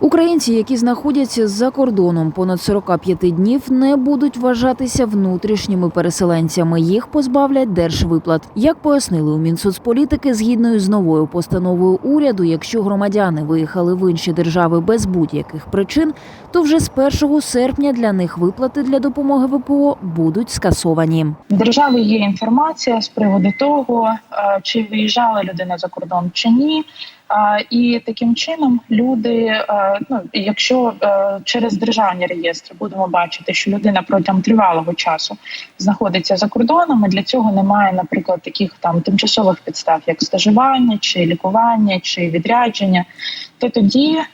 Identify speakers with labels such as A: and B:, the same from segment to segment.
A: Українці, які знаходяться за кордоном понад 45 днів, не будуть вважатися внутрішніми переселенцями. Їх позбавлять держвиплат. Як пояснили у Мінсоцполітики, згідно з новою постановою уряду, якщо громадяни виїхали в інші держави без будь-яких причин, то вже з 1 серпня для них виплати для допомоги ВПО будуть скасовані.
B: Держави є інформація з приводу того, е, чи виїжджала людина за кордон чи ні. І таким чином люди, е, ну якщо е, через державні реєстри будемо бачити, що людина протягом тривалого часу знаходиться за кордоном, і для цього немає, наприклад, таких там тимчасових підстав, як стажування, чи лікування, чи відрядження, то тоді е,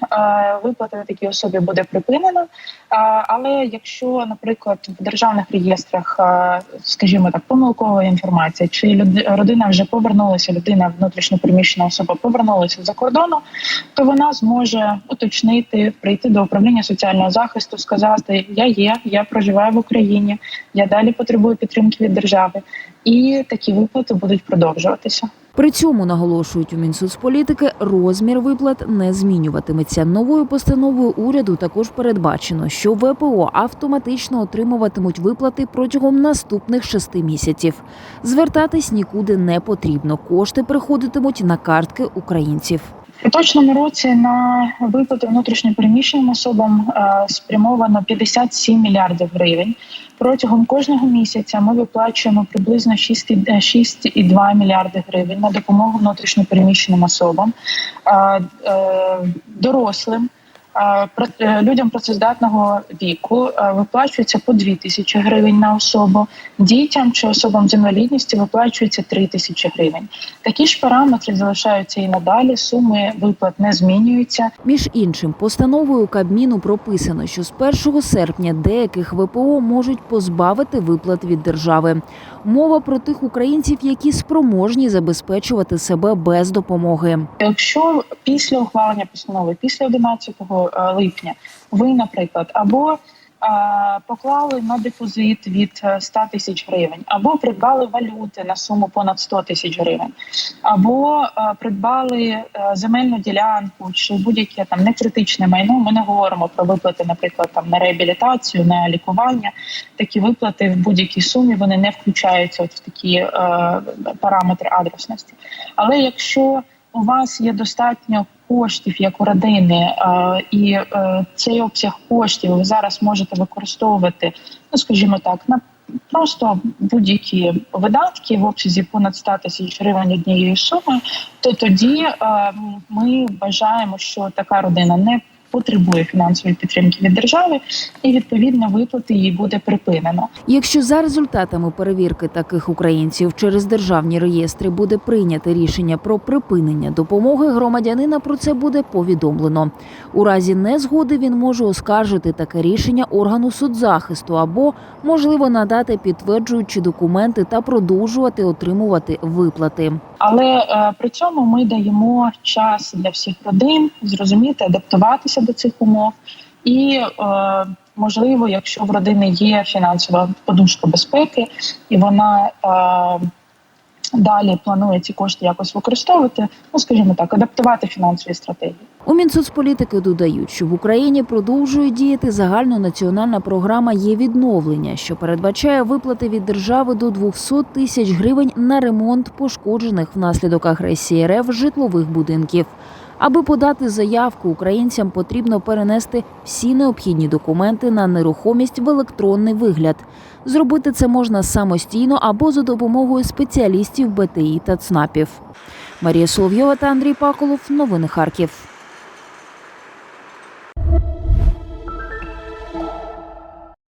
B: виплата такій особі буде припинена. Е, Але якщо, наприклад, в державних реєстрах, е, скажімо так, помилкова інформація, чи родина вже повернулася, людина внутрішньопереміщена особа повернулася за кордону, то вона зможе уточнити, прийти до управління соціального захисту, сказати: Я є, я проживаю в Україні, я далі потребую підтримки від держави, і такі виплати будуть продовжуватися.
A: При цьому наголошують у Мінсоцполітики, розмір виплат не змінюватиметься. Новою постановою уряду також передбачено, що ВПО автоматично отримуватимуть виплати протягом наступних шести місяців. Звертатись нікуди не потрібно. Кошти приходитимуть на картки українців.
B: Поточному році на виплати внутрішньопереміщеним особам е, спрямовано 57 мільярдів гривень. Протягом кожного місяця ми виплачуємо приблизно 6,2 6,2 мільярди гривень на допомогу внутрішньопереміщеним особам, е, е, дорослим. Е, Людям працездатного віку е, виплачується по 2 тисячі гривень на особу, дітям чи особам з інвалідністю виплачується 3 тисячі гривень. Такі ж параметри залишаються і надалі. Суми виплат не змінюються.
A: Між іншим, постановою Кабміну прописано, що з 1 серпня деяких ВПО можуть позбавити виплат від держави. Мова про тих українців, які спроможні забезпечувати себе без допомоги.
B: Якщо після ухвалення постанови, після 11 е, липня, ви, наприклад, або е, поклали на депозит від е, 100 тисяч гривень, або придбали валюти на суму понад 100 тисяч гривень, або е, придбали е, земельну ділянку чи будь-яке там некритичне майно. Ми не говоримо про виплати, наприклад, там на реабілітацію, на лікування. Такі виплати в будь-якій сумі вони не включаються от в такі е, параметри адресності. Але якщо у вас є достатньо коштів як у родини, е, і е, цей обсяг коштів ви зараз можете використовувати, ну скажімо так, на просто будь-які видатки в обсязі понад 100 тисяч гривень однієї суми, то тоді е, ми вважаємо, що така родина не потребує фінансової підтримки від держави, і відповідно виплати їй буде припинено.
A: Якщо за результатами перевірки таких українців через державні реєстри буде прийняте рішення про припинення допомоги, громадянина про це буде повідомлено. У разі незгоди він може оскаржити таке рішення органу соцзахисту або можливо надати підтверджуючі документи та продовжувати отримувати виплати.
B: Але е, при цьому ми даємо час для всіх родин зрозуміти, адаптуватися до цих умов, і е, можливо, якщо в родини є фінансова подушка безпеки, і вона е, далі планує ці кошти якось використовувати, ну скажімо так, адаптувати фінансові стратегії.
A: У Мінсоцполітики додають, що в Україні продовжує діяти загальнонаціональна програма є відновлення, що передбачає виплати від держави до 200 тисяч гривень на ремонт пошкоджених внаслідок агресії РФ житлових будинків. Аби подати заявку, українцям потрібно перенести всі необхідні документи на нерухомість в електронний вигляд. Зробити це можна самостійно або за допомогою спеціалістів БТІ та ЦНАПів. Марія Соловйова та Андрій Паколов. Новини Харків.